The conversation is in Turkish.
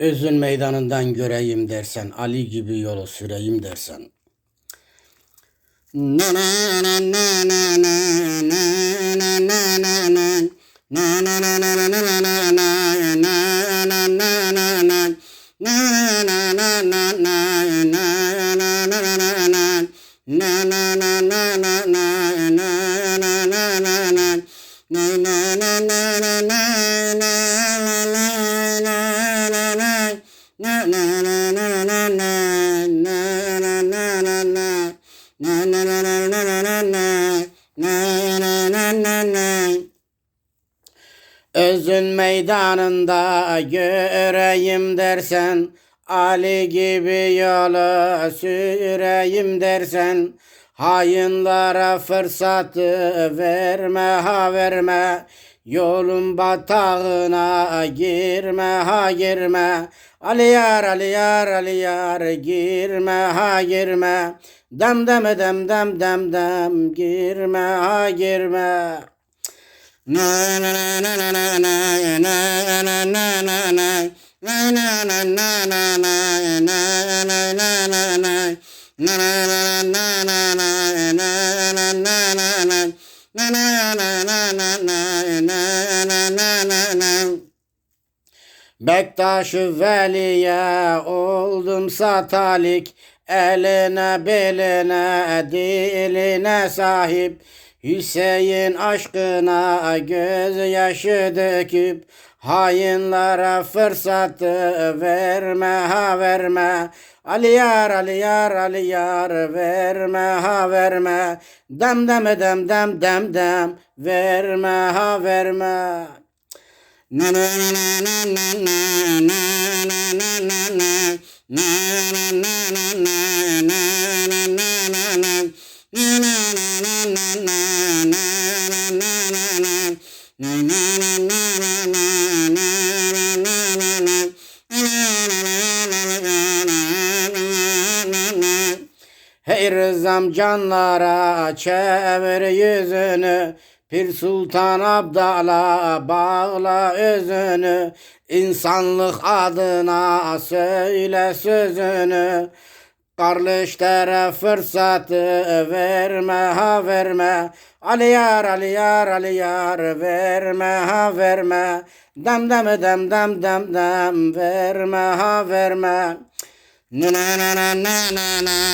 Özün meydanından göreyim dersen, Ali gibi yolu süreyim dersen. Na na na na na na na na na na na. Na na na na na na na na na. Na na Özün meydanında göreyim dersen Ali gibi yola süreyim dersen Hainlara fırsatı verme ha verme Yolun batağına girme ha girme Ali yar Ali yar Ali yar girme ha girme Dem dem dem dem dem dem girme ha girme na na na na na na na na Na na na na na na na na na na na Na na na na na Na Bektaş-ı Veli'ye oldum satalik Eline beline diline sahip Hüseyin aşkına gözyaşı döküp Hainlara fırsatı verme ha verme. Ali yar Ali yar verme ha verme. Dem dem dem dem dem dem verme ha verme. Na na na na na na erzam canlara çevir yüzünü. Pir Sultan Abdal'a bağla özünü. İnsanlık adına söyle sözünü. Kardeşlere fırsatı verme ha verme. Ali yar Ali yar Ali yar verme ha verme. Dem dem dem dem dem dem verme ha verme. Na na na na na na